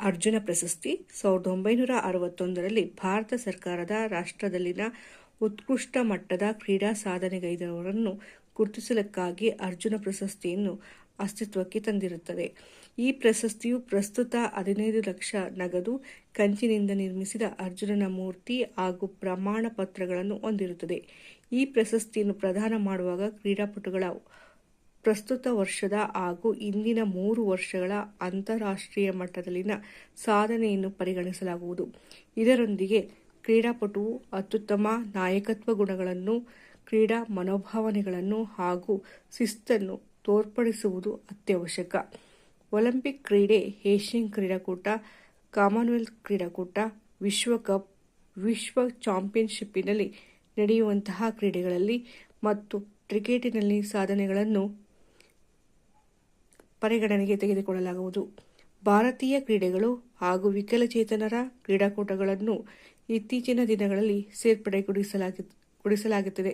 ಅರ್ಜುನ ಪ್ರಶಸ್ತಿ ಸಾವಿರದ ಒಂಬೈನೂರ ಅರವತ್ತೊಂದರಲ್ಲಿ ಭಾರತ ಸರ್ಕಾರದ ರಾಷ್ಟ್ರದಲ್ಲಿನ ಉತ್ಕೃಷ್ಟ ಮಟ್ಟದ ಕ್ರೀಡಾ ಸಾಧನೆಗೈದವರನ್ನು ಗುರುತಿಸಲಿಕ್ಕಾಗಿ ಅರ್ಜುನ ಪ್ರಶಸ್ತಿಯನ್ನು ಅಸ್ತಿತ್ವಕ್ಕೆ ತಂದಿರುತ್ತದೆ. ಈ ಪ್ರಶಸ್ತಿಯು ಪ್ರಸ್ತುತ ಹದಿನೈದು ಲಕ್ಷ ನಗದು ಕಂಚಿನಿಂದ ನಿರ್ಮಿಸಿದ ಅರ್ಜುನನ ಮೂರ್ತಿ ಹಾಗೂ ಪ್ರಮಾಣ ಪತ್ರಗಳನ್ನು ಹೊಂದಿರುತ್ತದೆ. ಈ ಪ್ರಶಸ್ತಿಯನ್ನು ಪ್ರದಾನ ಮಾಡುವಾಗ ಕ್ರೀಡಾಪಟುಗಳ ಪ್ರಸ್ತುತ ವರ್ಷದ ಹಾಗೂ ಇಂದಿನ ಮೂರು ವರ್ಷಗಳ ಅಂತಾರಾಷ್ಟ್ರೀಯ ಮಟ್ಟದಲ್ಲಿನ ಸಾಧನೆಯನ್ನು ಪರಿಗಣಿಸಲಾಗುವುದು. ಇದರೊಂದಿಗೆ ಕ್ರೀಡಾಪಟುವು ಅತ್ಯುತ್ತಮ ನಾಯಕತ್ವ ಗುಣಗಳನ್ನು, ಕ್ರೀಡಾ ಮನೋಭಾವನೆಗಳನ್ನು ಹಾಗೂ ಶಿಸ್ತನ್ನು ತೋರ್ಪಡಿಸುವುದು ಅತ್ಯವಶ್ಯಕ. ಒಲಿಂಪಿಕ್ ಕ್ರೀಡೆ, ಏಷ್ಯನ್ ಕ್ರೀಡಾಕೂಟ, ಕಾಮನ್ವೆಲ್ತ್ ಕ್ರೀಡಾಕೂಟ, ವಿಶ್ವಕಪ್, ವಿಶ್ವ ಚಾಂಪಿಯನ್ಶಿಪ್ಪಿನಲ್ಲಿ ನಡೆಯುವಂತಹ ಕ್ರೀಡೆಗಳಲ್ಲಿ ಮತ್ತು ಕ್ರಿಕೆಟಿನಲ್ಲಿ ಸಾಧನೆಗಳನ್ನು ಪರಿಗಣನೆಗೆ ತೆಗೆದುಕೊಳ್ಳಲಾಗುವುದು. ಭಾರತೀಯ ಕ್ರೀಡೆಗಳು ಹಾಗೂ ವಿಕಲಚೇತನರ ಕ್ರೀಡಾಕೂಟಗಳನ್ನು ಇತ್ತೀಚಿನ ದಿನಗಳಲ್ಲಿ ಸೇರ್ಪಡೆಗೊಳಿಸಲಾಗಿ ಗೊಳಿಸಲಾಗುತ್ತಿದೆ